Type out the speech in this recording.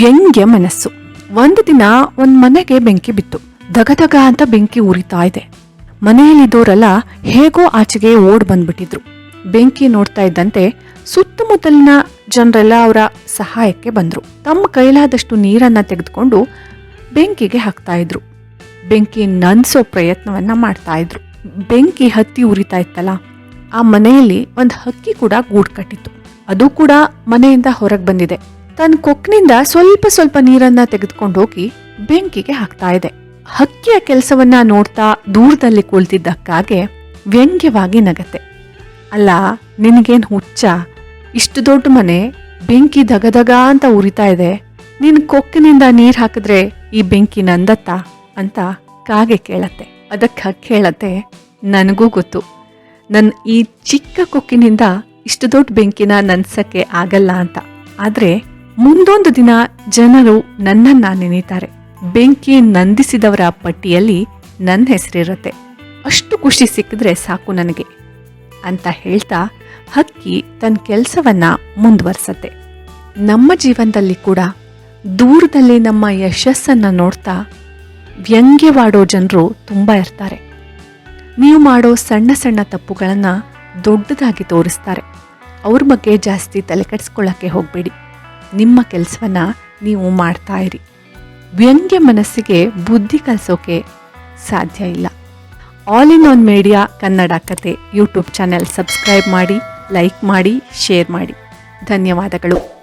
ವ್ಯಂಗ್ಯ ಮನಸ್ಸು. ಒಂದು ದಿನ ಒಂದು ಮನೆಗೆ ಬೆಂಕಿ ಬಿತ್ತು. ದಗದಗ ಅಂತ ಬೆಂಕಿ ಉರಿತಾ ಇದೆ. ಮನೆಯಲ್ಲಿದ್ದೋರೆಲ್ಲ ಹೇಗೋ ಆಚೆಗೆ ಓಡ್ ಬಂದ್ಬಿಟ್ಟಿದ್ರು. ಬೆಂಕಿ ನೋಡ್ತಾ ಇದ್ದಂತೆ ಸುತ್ತಮುತ್ತಲಿನ ಜನರೆಲ್ಲ ಅವರ ಸಹಾಯಕ್ಕೆ ಬಂದ್ರು. ತಮ್ಮ ಕೈಲಾದಷ್ಟು ನೀರನ್ನ ತೆಗೆದುಕೊಂಡು ಬೆಂಕಿಗೆ ಹಾಕ್ತಾ ಇದ್ರು. ಬೆಂಕಿ ನನ್ಸೋ ಪ್ರಯತ್ನವನ್ನ ಮಾಡ್ತಾ ಇದ್ರು. ಬೆಂಕಿ ಹತ್ತಿ ಉರಿತಾ ಇತ್ತಲ್ಲ, ಆ ಮನೆಯಲ್ಲಿ ಒಂದು ಹಕ್ಕಿ ಕೂಡ ಗೂಡ್ ಕಟ್ಟಿತ್ತು. ಅದು ಕೂಡ ಮನೆಯಿಂದ ಹೊರಗೆ ಬಂದಿದೆ. ತನ್ನ ಕೊಕ್ನಿಂದ ಸ್ವಲ್ಪ ಸ್ವಲ್ಪ ನೀರನ್ನ ತೆಗೆದುಕೊಂಡು ಹೋಗಿ ಬೆಂಕಿಗೆ ಹಾಕ್ತಾ ಇದೆ. ಹಕ್ಕಿಯ ಕೆಲಸವನ್ನ ನೋಡ್ತಾ ದೂರದಲ್ಲಿ ಕುಳಿತಿದ್ದಕ್ಕಾಗೆ ವ್ಯಂಗ್ಯವಾಗಿ ನಗತ್ತೆ. ಅಲ್ಲ, ನಿನಗೇನು ಹುಚ್ಚ? ಇಷ್ಟು ದೊಡ್ಡ ಮನೆ, ಬೆಂಕಿ ದಗದಗ ಅಂತ ಉರಿತಾ ಇದೆ. ನಿನ್ ಕೊಕ್ಕಿನಿಂದ ನೀರು ಹಾಕಿದ್ರೆ ಈ ಬೆಂಕಿ ನಂದತ್ತ ಅಂತ ಕಾಗೆ ಕೇಳತ್ತೆ. ಅದಕ್ಕೆ ಹಕ್ಕಿ ಹೇಳತ್ತೆ ನನಗೂ ಗೊತ್ತು. ನನ್ನ ಈ ಚಿಕ್ಕ ಕೊಕ್ಕಿನಿಂದ ಇಷ್ಟು ದೊಡ್ಡ ಬೆಂಕಿನ ನನ್ಸಕ್ಕೆ ಆಗಲ್ಲ ಅಂತ. ಆದ್ರೆ ಮುಂದೊಂದು ದಿನ ಜನರು ನನ್ನನ್ನ ನೆನೀತಾರೆ ಬೆಂಕಿ ನಂದಿಸಿದವರ ಪಟ್ಟಿಯಲ್ಲಿ ನನ್ನ ಹೆಸರಿರುತ್ತೆ. ಅಷ್ಟು ಖುಷಿ ಸಿಕ್ಕಿದ್ರೆ ಸಾಕು ನನಗೆ ಅಂತ ಹೇಳ್ತಾ ಹಕ್ಕಿ ತನ್ನ ಕೆಲಸವನ್ನ ಮುಂದುವರ್ಸತ್ತೆ. ನಮ್ಮ ಜೀವನದಲ್ಲಿ ಕೂಡ ದೂರದಲ್ಲಿ ನಮ್ಮ ಯಶಸ್ಸನ್ನು ನೋಡ್ತಾ ವ್ಯಂಗ್ಯವಾಡೋ ಜನರು ತುಂಬ ಇರ್ತಾರೆ. ನೀವು ಮಾಡೋ ಸಣ್ಣ ಸಣ್ಣ ತಪ್ಪುಗಳನ್ನ ದೊಡ್ಡದಾಗಿ ತೋರಿಸ್ತಾರೆ. ಅವ್ರ ಬಗ್ಗೆ ಜಾಸ್ತಿ ತಲೆ ಕೆಡಿಸ್ಕೊಳ್ಳೋಕ್ಕೆ ಹೋಗಬೇಡಿ. ನಿಮ್ಮ ಕೆಲಸವನ್ನ ನೀವು ಮಾಡ್ತಾ ಇರಿ. ವ್ಯಂಗ್ಯ ಮನಸ್ಸಿಗೆ ಬುದ್ಧಿ ಕಲಿಸೋಕೆ ಸಾಧ್ಯ ಇಲ್ಲ. All in one media Kannada ಕತೆ ಯೂಟ್ಯೂಬ್ ಚಾನೆಲ್ ಸಬ್ಸ್ಕ್ರೈಬ್ ಮಾಡಿ, ಲೈಕ್ ಮಾಡಿ, ಶೇರ್ ಮಾಡಿ. ಧನ್ಯವಾದಗಳು.